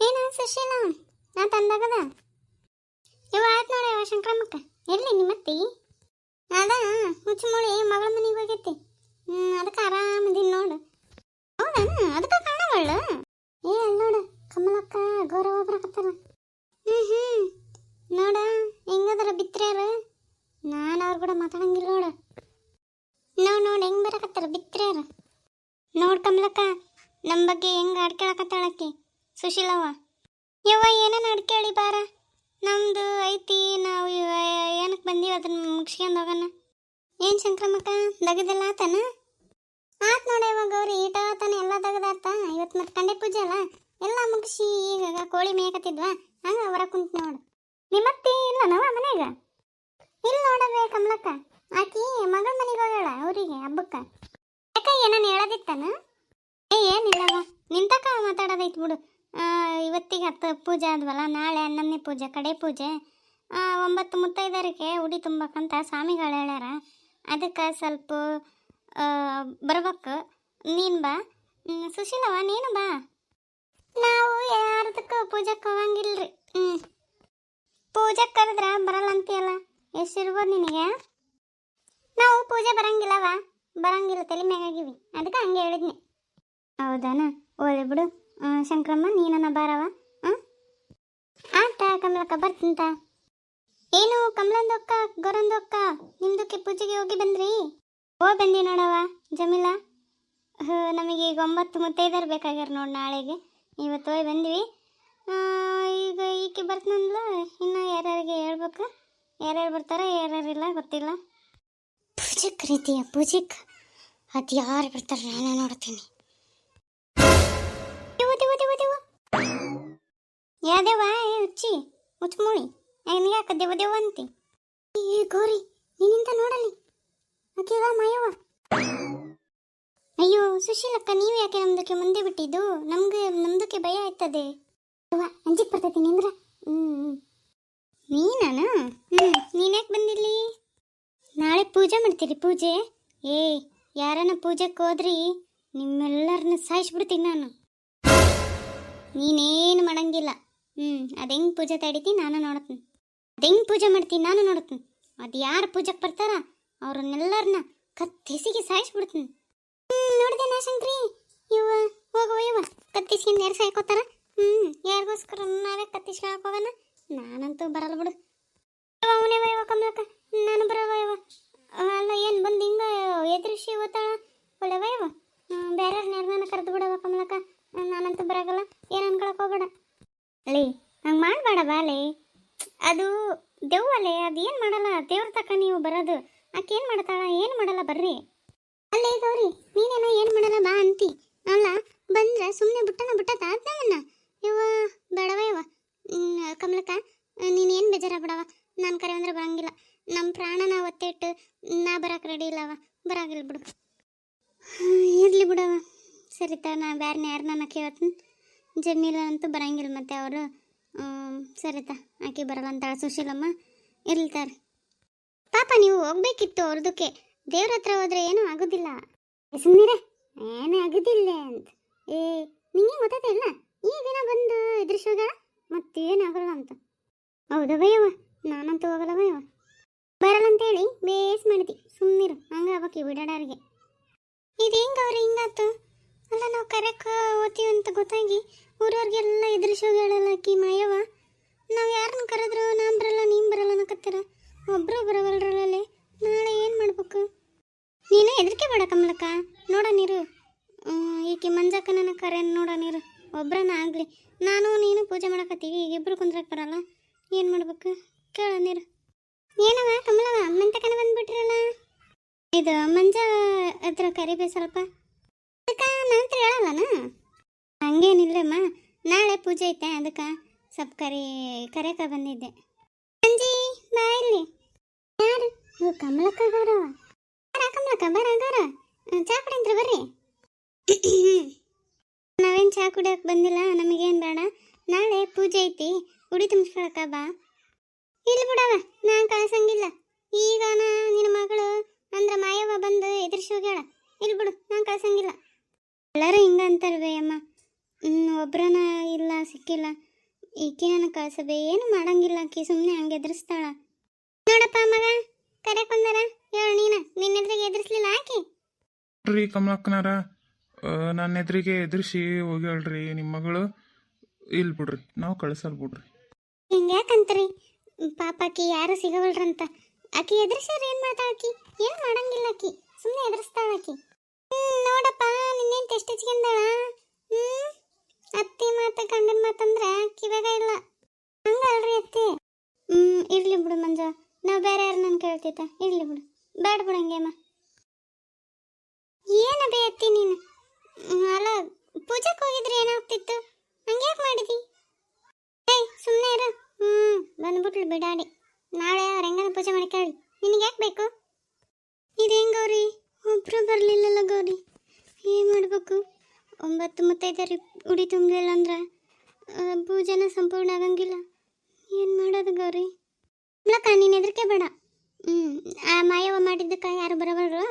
ಏನ ಸುಶೀಲ? ನಾ ತಂದಾಗದ? ಇವ ಆಯ್ತು ನೋಡಿ ಅವ ಶಂಕ್ರಮ್ಮಕ್ಕ. ಎಲ್ಲಿ ನಿಮ್ಮತ್ತಿ ಅದ, ಮುಚ್ಚಮುಳಿ ಮಗಳ ಮನೆಗೆ ಹೋಗೈತಿ ಹ್ಮ್, ಅದಕ್ಕೆ ಆರಾಮದಿನ್ ನೋಡು. ಹೌದಾ? ಅದಕ್ಕೆ ಕಾಣವಳ್ಳ? ಏ ಅಲ್ಲಿ ನೋಡು, ಕಮಲಕ್ಕ, ಗೌರವ ಬರಕತ್ತಾರ ಹ್ಮ್ ಹ್ಮ್. ನೋಡ, ಹೆಂಗದಾರ ಬಿತ್ರ್ಯಾರ? ನಾನು ಅವ್ರ ಕೂಡ ಮಾತಾಡಂಗಿಲ್ಲ ನೋಡು. ನಾವು ನೋಡಿ, ಹೆಂಗ್ ಬರಕತ್ತಾರ ಬಿತ್ರ್ಯಾರ? ನೋಡ್ ಕಮಲಕ್ಕ ನಮ್ಮ ಬಗ್ಗೆ ಹೆಂಗ್ ಆಡ್ಕೊಳಕತ್ತಾಳಕ್ಕಿ ಸುಶೀಲವ್ವ. ಯವ್ವ, ಏನೇನು ಅಡ್ಕೇಳಿ ಬಾರ ನಮ್ದು ಐತಿ, ನಾವು ಏನಕ್ಕೆ ಬಂದೀವಿ ಅದನ್ನ ಮುಗಿಸ್ಕೊಂಡು ಹೋಗೋಣ. ಏನು ಶಂಕ್ರಮಕ್ಕ, ದಗದೆಲ್ಲ ಆತನ? ಆತ್ ನೋಡಿ ಇವಾಗ ಗೌರಿ, ಈಟ ಆತನ, ಎಲ್ಲ ದಗದಾತ ಇವತ್ತು ಮತ್ತೆ ಕಂಡೆ ಪೂಜೆ ಅಲ್ಲ, ಎಲ್ಲ ಮುಗಿಸಿ ಈಗ ಕೋಳಿ ಮೇಯಕತ್ತಿದ್ವಾ, ಹಂಗ ಹೊರ ಕುಂತ ನೋಡು. ನಿಮ್ಮತ್ತಿ ಇಲ್ಲ ನಾವ ಮನೆಗ ಇಲ್ಲ ನೋಡವೇ ಕಮಲಕ್ಕ, ಆಕಿ ಮಗಳ ಮನೆಗೆ ಹೋಗ್ಯಾಳ ಅವರಿಗೆ ಹಬ್ಬಕ್ಕ. ಯಾಕ ಏನನ್ನ ಹೇಳದಿತ್ತಾನ? ಏ ಏನಿಲ್ಲವ ನಿಂತಕ ಮಾತಾಡೋದೈತ್ ಬಿಡು. ಇವತ್ತಿಗೆ ಹತ್ತು ಪೂಜೆ ಆದ್ವಲ್ಲ, ನಾಳೆ ಹನ್ನೊಂದನೇ ಪೂಜೆ, ಕಡೆ ಪೂಜೆ. ಒಂಬತ್ತು ಮುತ್ತೈದರಿಗೆ ಉಡಿ ತುಂಬಕ್ಕಂತ ಸ್ವಾಮಿಗಳು ಹೇಳ್ಯಾರ. ಅದಕ್ಕೆ ಸ್ವಲ್ಪ ಬರ್ಬೇಕು. ನೀನು ಬಾ. ಸುಶೀಲವ ನೀನು ಬಾ. ನಾವು ಯಾರದಕ್ಕೂ ಪೂಜೆಗೆ ಹೋಗಂಗಿಲ್ರಿ. ಹ್ಞೂ ಪೂಜೆ ಕರೆದ್ರೆ ಬರಲ್ಲ ಅಂತೀಯಲ್ಲ ಎಷ್ಟಿರ್ಬೋದು ನಿನಗೆ? ನಾವು ಪೂಜೆ ಬರಂಗಿಲ್ಲವ ಬರಂಗಿಲ್ಲ, ತಲೆ ಮ್ಯಾಗಾಗಿವಿ ಅದಕ್ಕೆ ಹಂಗೆ ಹೇಳಿದ್ನಿ. ಹೌದಾನ? ಒಳ್ಳೆ ಬಿಡು. ಶಂಕ್ರಮ್ಮ, ನೀನನ್ನ ಬಾರವ ಹಾಂ ಆಟ, ಕಮಲಕ್ಕ, ಬರ್ತಿಂತ. ಏನು, ಕಮಲಂದೊಕ್ಕ, ಗೊರಂದೊಕ್ಕ ನಿಮ್ದಕ್ಕೆ ಪೂಜೆಗೆ ಹೋಗಿ ಬಂದ್ರಿ? ಓ ಬಂದಿ ನೋಡವ ಜಮೀಲಾ. ನಮಗೆ ಈಗ ಒಂಬತ್ತು ಮುತ್ತೈದರ್ ಬೇಕಾಗ್ಯಾರ ನೋಡಿ ನಾಳೆಗೆ. ಇವತ್ತು ಹೋಗಿ ಬಂದ್ವಿ. ಈಗ ಈಕೆ ಬರ್ತನಂದ್ಲ, ಇನ್ನು ಯಾರ್ಯಾರಿಗೆ ಹೇಳ್ಬೇಕು? ಯಾರ್ಯಾರು ಬರ್ತಾರ ಯಾರ್ಯಾರಿಲ್ಲ ಗೊತ್ತಿಲ್ಲ. ಪೂಜೆಕ್ ರೀತಿಯ ಪೂಜೆಕ್? ಅದು ಯಾರು ಬರ್ತಾರೆ, ನಾನು ನೋಡ್ತೀನಿ. ಯಾದೇವ ಏ ಹುಚ್ಚಿ ಮುಚ್ಚಮುಳಿ ಯಾಕ ದೇವ ದೇವ ಅಂತಿ? ಏ ಗೌರಿ ನಿನ್ನಿಂದ ನೋಡಲಿ. ಆಕೆಗ ಮಾಯವ ಅಯ್ಯೋ, ಸುಶೀಲಕ್ಕ, ನೀವು ಯಾಕೆ ನಮ್ದಕ್ಕೆ ಮುಂದೆ ಬಿಟ್ಟಿದ್ದು? ನಮ್ಗೆ, ನಮ್ದಕ್ಕೆ ಭಯ ಆಯ್ತದೆ. ಅಂಜಿಕ್ ಬರ್ತೈತಿ ನಿಂದ್ರ? ನೀನಾನ? ಹ್ಮ್ ನೀನ್ಯಾಕೆ ಬಂದಿಲ್ಲಿ ನಾಳೆ ಪೂಜೆ ಮಾಡ್ತೀರಿ, ಪೂಜೆ? ಏ ಯಾರನ್ನ ಪೂಜೆಗೆ ಹೋದ್ರಿ ನಿಮ್ಮೆಲ್ಲರನ್ನ ಸಾಯಿಸ್ಬಿಡ್ತೀನಿ ನಾನು. ನೀನೇನು ಮಾಡಂಗಿಲ್ಲ. ಹ್ಞೂ ಅದು ಹೆಂಗೆ ಪೂಜೆ ತಡಿತಿ ನಾನು ನೋಡ್ತೀನಿ ಅದು ಹೆಂಗೆ ಪೂಜೆ ಮಾಡ್ತೀನಿ ನಾನು ನೋಡ್ತೀನಿ ಅದು ಯಾರು ಪೂಜೆಗೆ ಬರ್ತಾರ ಅವ್ರನ್ನೆಲ್ಲರನ್ನ ಕತ್ತಿಸಿಗೆ ಸಾಯಿಸ್ಬಿಡ್ತೀನಿ. ನೋಡಿದೆ ನಾ ಶಂಕ್ರಿ? ಇವ ಹೋಗುವ ಇವ ಕತ್ತಿಸ್ಕೊಂಡು ಯಾರು ಸಾಯ್ಕೋತಾರ ಹ್ಞೂ ಯಾರಿಗೋಸ್ಕರ ನಾವೇ ಕತ್ತಿಸ್ಕೊಳಕ್ ಹೋಗೋಣ? ನಾನಂತೂ ಬರಲ್ಲ ಬಿಡು. ಅವನೇ ಕಮಲಕ್ಕ ನಾನು ಬರವ ಇವ ಅಲ್ಲ ಏನು ಬಂದು ಹಿಂಗ ಎದುರಿಸಿ ಓದ್ತಾಳ ಒಳ್ಳೆವ ಇವ ಬೇರೆ ನಿರ್ಮಾಣ ಕರೆದು ಬಿಡವ ಕಮಲಕ್ಕ ನಾನಂತೂ ಬರಾಗಲ್ಲ ಏನು ಅನ್ಕೊಳಕ್ ಹೋಗ್ಬೇಡ ಲೇ ಹಂಗೆ ಮಾಡಬೇಡ ಬಾಲೆ ಅದು ದೆವ್ವಲೆ ಅದು ಏನು ಮಾಡಲ್ಲ? ದೇವ್ರ ತಕ್ಕ ನೀವು ಬರೋದು. ಆಕೆ ಏನು ಮಾಡ್ತಾಳ? ಏನು ಮಾಡಲ್ಲ ಬರ್ರಿ. ಅಲ್ಲೇ ಗೌರಿ, ನೀನೇನೋ ಏನು ಮಾಡಲ್ಲ ಬಾ ಅಂತಿ. ಅಲ್ಲ, ಬಂದ್ರೆ ಸುಮ್ಮನೆ ಬಿಟ್ಟನ ಬಿಟ್ಟತ ನಮ್ಮನ್ನ ಇವ ಬೇಡವ ಇವ ಕಮಲಕ್ಕ, ನೀನು ಏನು ಬೇಜಾರ ಬಿಡವ ನಾನು ಕರೆ ಅಂದ್ರೆ ಬರಂಗಿಲ್ಲ. ನಮ್ಮ ಪ್ರಾಣನ ಒತ್ತಿಟ್ಟು ನಾ ಬರಕ್ಕೆ ರೆಡಿ ಇಲ್ಲವ ಬರಾಗಿಲ್ಲ ಬಿಡು. ಇರಲಿ ಬಿಡವ. ಸರಿತಾ, ನಾ ಬ್ಯಾರನ್ನ ಯಾರನ್ನ ಕೇಳ್ತೀನಿ. ಜಮೀಲ ಅಂತೂ ಬರಂಗಿಲ್ಲ ಮತ್ತೆ ಅವರು. ಸರಿತ ಆಕೆ ಬರಲ್ಲ ಅಂತಾಳೆ ಸುಶೀಲಮ್ಮ ಇರ್ಲ್ತಾರೆ ಪಾಪ ನೀವು ಹೋಗ್ಬೇಕಿತ್ತು ಅವ್ರದಕ್ಕೆ. ದೇವ್ರ ಹತ್ರ ಹೋದ್ರೆ ಏನೂ ಆಗೋದಿಲ್ಲ. ಸುಮ್ಮನಿರೆ ಏನೇ ಆಗೋದಿಲ್ಲ ಅಂತ. ಏ, ನಿಂಗೆ ಗೊತ್ತೈತೆ ಇಲ್ಲ? ಈಗಿನ ಬಂದು ಎದುರಿಸೋಗ ಮತ್ತೇನಾಗಲ್ಲ ಅಂತ. ಹೌದಾ ಭಯವ ನಾನಂತೂ ಹೋಗಲ್ಲ ಭಯವ ಬರಲ್ಲ ಅಂತೇಳಿ ಬೇಸ್ ಮಾಡಿದಿ ಸುಮ್ಮನಿರು ಹಂಗೆ ಆಗ್ಬೇಕು ಬಿಡಾಡಾರಿಗೆ. ಇದೇಂಗ ಅವ್ರು ಹಿಂಗಾತು ನಾವು ಕರೆಕ್ ಓದ್ತೀವಿ ಅಂತ ಗೊತ್ತಾಗಿ ಊರವ್ರಿಗೆಲ್ಲ ಎದುರಿಸೋಗಳಲ್ಲ ಆಕಿ ಮಾಯವ ನಾವು ಯಾರನ್ನ ಕರೆದ್ರು ನಾನು ಬರಲ್ಲ, ನೀನು ಬರಲ್ಲ ಅನ್ನಕತ್ತೀರ. ಒಬ್ಬರು ಬರವಲ್ರಲ್ಲೇ ನಾಳೆ ಏನು ಮಾಡ್ಬೇಕು? ನೀನು ಹೆದರಿಕೆ ಬೇಡ ಕಮಲಕ್ಕ. ನೋಡ ನೀರು. ಈಕೆ ಮಂಜಕ್ಕನ ಕರೆ ನೋಡ ನೀರು. ಒಬ್ರನ್ನ ಆಗಲಿ. ನಾನು, ನೀನು ಪೂಜೆ ಮಾಡಕತ್ತೀವಿ. ಈಗ ಇಬ್ರು ಕುಂದ್ರಕ್ಕೆ ಬರಲ್ಲ. ಏನು ಮಾಡ್ಬೇಕು? ಕೇಳ ನೀರು. ಏನವ ಕಮಲವ ಮಂತಕನ ಬಂದ್ಬಿಟ್ರಲ್ಲ? ಇದು ಮಂಜ ಹತ್ರ ಕರಿಬೇ ಸ್ವಲ್ಪ ಅದಕ್ಕೆ ನಂತರ ಹೇಳಲ್ಲನ? ಹಂಗೇನಿಲ್ಲಮ್ಮ. ನಾಳೆ ಪೂಜೆ ಐತೆ, ಅದಕ್ಕೆ ಸ್ವಲ್ಪ ಕರಿ, ಕರೆಯಕ ಬಂದಿದ್ದೆ. ಅಂಜಿ, ಬಾ ಇಲ್ಲಿ. ಯಾರು? ಇವ್ ಕಮಲಕ್ಕ ಗೌರವ ಬರ ಕಮಲಕ್ಕ ಬರ ಗೌರ ಚಾ ಕುಡಿಂತ್ರ ಬರ್ರಿ. ನಾವೇನು ಚಾ ಕುಡಿಯೋಕೆ ಬಂದಿಲ್ಲ, ನಮಗೇನು ಬೇಡ. ನಾಳೆ ಪೂಜೆ ಐತಿ, ಉಡಿ ತುಂಬಿಸ್ಕೊಳಕ ಬಾ. ಇಲ್ಲಿ ಬಿಡವ, ನಾನು ಕಳ್ಸಂಗಿಲ್ಲ. ಈಗ ನಿನ್ನ ಮಗಳು ಅಂದ್ರೆ ಮಾಯವ್ವ ಬಂದು ಎದುರಿಸಿ ಹೋಗ್ಯಾಳ. ಇಲ್ಲಿ ಬಿಡು, ನಾನು ಕಳ್ಸಂಗಿಲ್ಲ. ಎಲ್ಲರೂ ಹಿಂಗ ಅಂತಾರವೇ ಅಮ್ಮ. ಒಬ್ಬರನ ಒಬ್ರನ ಇಲ್ಲ ಸಿಕ್ಕಿಲ್ಲ. ಈಕೆ ನನ್ನ ಕಳ್ಸಬೇ ಏನು ಮಾಡಂಗಿಲ್ಲ. ಆಕಿ ಸುಮ್ಮನೆ ಹಂಗೆ ಎದುರಿಸ್ತಾಳ. ನೋಡಪ್ಪ ಮಗ ಕರೆಕ್ ಬಂದಾರ? ಹೇಳು ನೀನ ನಿನ್ನ ಎದುರಿಗೆ ಎದುರಿಸ್ಲಿಲ್ಲ ಆಕಿ? ರೀ ಕಮಲಕ್ಕನಾರ ನನ್ನ ಎದುರಿಗೆ ಎದುರಿಸಿ ಹೋಗ್ಯಾಳ್ರಿ ನಿಮ್ಮ ಮಗಳು. ಇಲ್ ಬಿಡ್ರಿ ನಾವು ಕಳ್ಸಲ್ ಬಿಡ್ರಿ. ಹಿಂಗೆ ಯಾಕಂತ್ರಿ ಪಾಪ ಆಕಿ ಯಾರು ಸಿಗವಲ್ರಂತ. ಆಕಿ ಎದುರಿಸ್ಯಾರ ಏನು ಮಾಡ್ತಾಳ ಆಕಿ? ಏನು ಮಾಡಂಗಿಲ್ಲ ಆಕಿ. ಸುಮ್ಮನೆ ಎದುರಿಸ್ತಾಳ ಆಕಿ. ನೋಡಪ್ಪ. ಬಿಡು ಮಂಜ. ನಾವು ಬೇರೆ ಯಾರು ನನ್ ಕೇಳ್ತೈತ ಇರ್ಲಿ ಬಿಡು. ಬೇಡ ಬಿಡು ಹಂಗೇಮ್ಮ ಏನ ಬೇಯತ್ತಿ ನೀನು? ಅಲ್ಲ, ಪೂಜೆಗೆ ಹೋಗಿದ್ರೆ ಏನಾಗ್ತಿತ್ತು? ಹಂಗ್ಯಾಕೆ ಮಾಡಿದಿ? ಏಯ್ ಸುಮ್ಮನೆ ಇರು. ಹ್ಮ್, ಬಂದ್ಬಿಟ್ಲು ಬಿಡಾಡಿ. ನಾಳೆ ಅವ್ರ ಪೂಜೆ ಮಾಡಿ ಕೇಳಿ. ನಿನಗೆ ಯಾಕೆ ಬೇಕು? ಇದೇನ್ ಗೌರಿ? ಒಬ್ರು ಬರಲಿಲ್ಲಲ್ಲ ಗೌರಿ. ಏನು ಮಾಡಬೇಕು? ಒಂಬತ್ತು ಮುತ್ತೈದರಿ ಉಡಿ ತುಂಬಲಿಲ್ಲ ಅಂದ್ರೆ ಪೂಜೆನ ಸಂಪೂರ್ಣ ಆಗಂಗಿಲ್ಲ. ಏನು ಮಾಡೋದು ಗೌರಿ? ಮೂಲಕ ನೀನು ಹೆದರಿಕೆ ಬೇಡ. ಹ್ಞೂ ಆ ಮಾಯವ ಮಾಡಿದ್ದಕ್ಕೆ ಯಾರು ಬರಬಾರ್ದು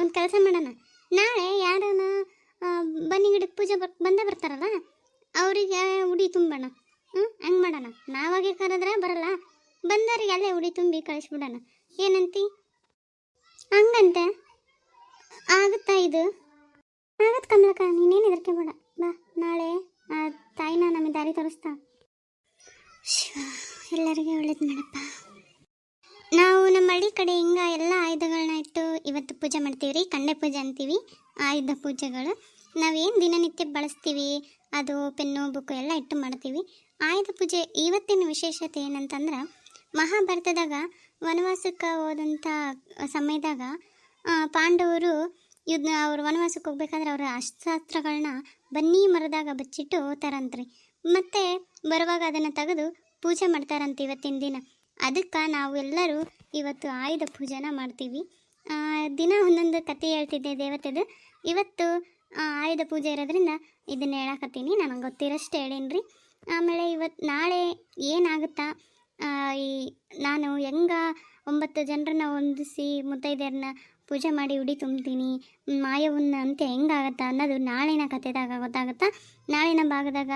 ಒಂದು ಕೆಲಸ ಮಾಡೋಣ. ನಾಳೆ ಯಾರನ ಆ, ಬನ್ನಿ ಗಿಡಕ್ಕೆ ಪೂಜೆ ಬರ್ ಬಂದೇ ಬರ್ತಾರಲ್ಲ ಅವರಿಗೆ ಉಡಿ ತುಂಬೋಣ ಹ್ಞೂ ಹಂಗೆ ಮಾಡೋಣ. ನಾವಾಗೆ ಕರೆದ್ರೆ ಬರಲ್ಲ. ಬಂದವ್ರಿಗೆ ಅಲ್ಲೇ ಉಡಿ ತುಂಬಿ ಕಳಿಸ್ಬಿಡೋಣ. ಏನಂತಿ? ಹಂಗಂತೆ? ಆಗುತ್ತಾ ಇದು? ಆಗತ್ತೆ ಕಮಲಕ್ಕ ನೀನೇನು ಹೆದರ್ಕೆ ಬೇಡ. ಬಾ ನಾಳೆ ತಾಯಿನ ನಮಗೆ ದಾರಿ ತೋರಿಸ್ತಾ. ಎಲ್ಲರಿಗೆ ಒಳ್ಳೇದು ಮಾಡಪ್ಪ ನಾವು ನಮ್ಮ ಹಳ್ಳಿ ಕಡೆ ಹಿಂಗ ಎಲ್ಲ ಆಯುಧಗಳನ್ನ ಇಟ್ಟು ಇವತ್ತು ಪೂಜೆ ಮಾಡ್ತೀವಿ ರೀ ಕಂಡೆ ಪೂಜೆ ಅಂತೀವಿ, ಆಯುಧ ಪೂಜೆಗಳು. ನಾವೇನು ದಿನನಿತ್ಯ ಬಳಸ್ತೀವಿ, ಅದು ಪೆನ್ನು ಬುಕ್ಕು ಎಲ್ಲ ಇಟ್ಟು ಮಾಡ್ತೀವಿ. ಆಯುಧ ಪೂಜೆ ಇವತ್ತಿನ ವಿಶೇಷತೆ ಏನಂತಂದ್ರೆ, ಮಹಾಭಾರತದಾಗ ವನವಾಸಕ್ಕೆ ಹೋದಂಥ ಸಮಯದಾಗ ಪಾಂಡವರು ಯುದ್ಧ ಅವ್ರು ವನವಾಸಕ್ಕೆ ಹೋಗ್ಬೇಕಾದ್ರೆ ಅವರ ಅಸ್ತ್ರಾಸ್ತ್ರಗಳನ್ನ ಬನ್ನಿ ಮರದಾಗ ಬಚ್ಚಿಟ್ಟು ತರಂತ್ರಿ ಮತ್ತೆ ಬರುವಾಗ ಅದನ್ನು ತೆಗೆದು ಪೂಜೆ ಮಾಡ್ತಾರಂತೆ ಇವತ್ತಿನ ದಿನ. ಅದಕ್ಕೆ ನಾವು ಎಲ್ಲರೂ ಇವತ್ತು ಆಯುಧ ಪೂಜೆನ ಮಾಡ್ತೀವಿ. ದಿನ ಒಂದೊಂದು ಕತೆ ಹೇಳ್ತಿದ್ದೆ ದೇವತೆದು. ಇವತ್ತು ಆಯುಧ ಪೂಜೆ ಇರೋದ್ರಿಂದ ಇದನ್ನ ಹೇಳಕತ್ತೀನಿ. ನನಗೆ ಗೊತ್ತಿರೋಷ್ಟು ಹೇಳೀನಿ ಆಮೇಲೆ ಇವತ್ತು ನಾಳೆ ಏನಾಗುತ್ತಾ? ಈ, ನಾನು ಹೆಂಗ ಒಂಬತ್ತು ಜನರನ್ನ ಹೊಂದಿಸಿ ಮುತ್ತೈದೆಯರನ್ನ ಪೂಜೆ ಮಾಡಿ ಉಡಿ ತುಂಬ್ತೀನಿ. ಮಾಯವನ್ನ ಅಂತ್ಯ ಹೆಂಗಾಗತ್ತಾ ಅನ್ನೋದು ನಾಳಿನ ಕತೆದಾಗ ಗೊತ್ತಾಗುತ್ತಾ? ನಾಳಿನ ಭಾಗದಾಗ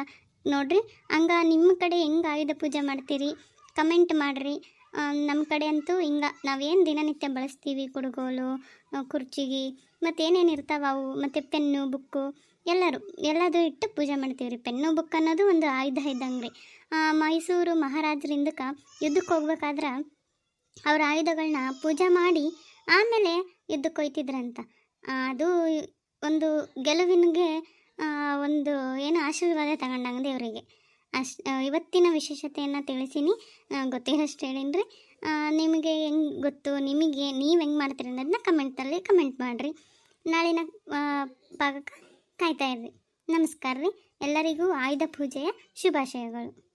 ನೋಡ್ರಿ. ಹಂಗ ನಿಮ್ಮ ಕಡೆ ಹೆಂಗೆ ಆಯುಧ ಪೂಜೆ ಮಾಡ್ತೀರಿ? ಕಮೆಂಟ್ ಮಾಡಿರಿ. ನಮ್ಮ ಕಡೆ ಅಂತೂ ಹಿಂಗ. ನಾವೇನು ದಿನನಿತ್ಯ ಬಳಸ್ತೀವಿ ಕುಡುಗೋಲು ಕುರ್ಚಿಗೆ ಮತ್ತು ಏನೇನು ಇರ್ತಾವ ಅವು? ಮತ್ತು ಪೆನ್ನು, ಬುಕ್ಕು, ಎಲ್ಲರೂ. ಎಲ್ಲದೂ ಇಟ್ಟು ಪೂಜೆ ಮಾಡ್ತೀವಿ ರೀ ಪೆನ್ನು, ಬುಕ್ ಅನ್ನೋದು ಒಂದು ಆಯುಧ ಇದ್ದಂಗೆ ರೀ ಮೈಸೂರು ಮಹಾರಾಜರಿಂದಕ್ಕೆ ಯುದ್ಧಕ್ಕೆ ಹೋಗ್ಬೇಕಾದ್ರೆ ಅವ್ರ ಆಯುಧಗಳನ್ನ ಪೂಜೆ ಮಾಡಿ ಆಮೇಲೆ ಯುದ್ಧಕ್ಕೆ ಕೊಯ್ತಿದ್ರಂತ. ಅದು ಒಂದು ಗೆಲುವಿನಿಗೆ ಒಂದು ಏನು ಆಶೀರ್ವಾದ ತಗೊಂಡಂಗೆ ದೇವರಿಗೆ. ಅಶ್ ಇವತ್ತಿನ ವಿಶೇಷತೆಯನ್ನು ತಿಳಿಸೀನಿ. ಗೊತ್ತಿರೋಷ್ಟು ಹೇಳಿನ್ರಿ. ನಿಮಗೆ ಹೆಂಗೆ ಗೊತ್ತು, ನಿಮಗೆ ನೀವು ಹೆಂಗೆ ಮಾಡ್ತೀರಿ ಅನ್ನೋದನ್ನ ಕಮೆಂಟಲ್ಲಿ ಕಮೆಂಟ್ ಮಾಡಿರಿ. ನಾಳಿನ ಭಾಗಕ್ಕೆ ಕಾಯ್ತಾ ಇರ್ರಿ. ನಮಸ್ಕಾರ ರೀ ಎಲ್ಲರಿಗೂ ಆಯುಧ ಪೂಜೆಯ ಶುಭಾಶಯಗಳು.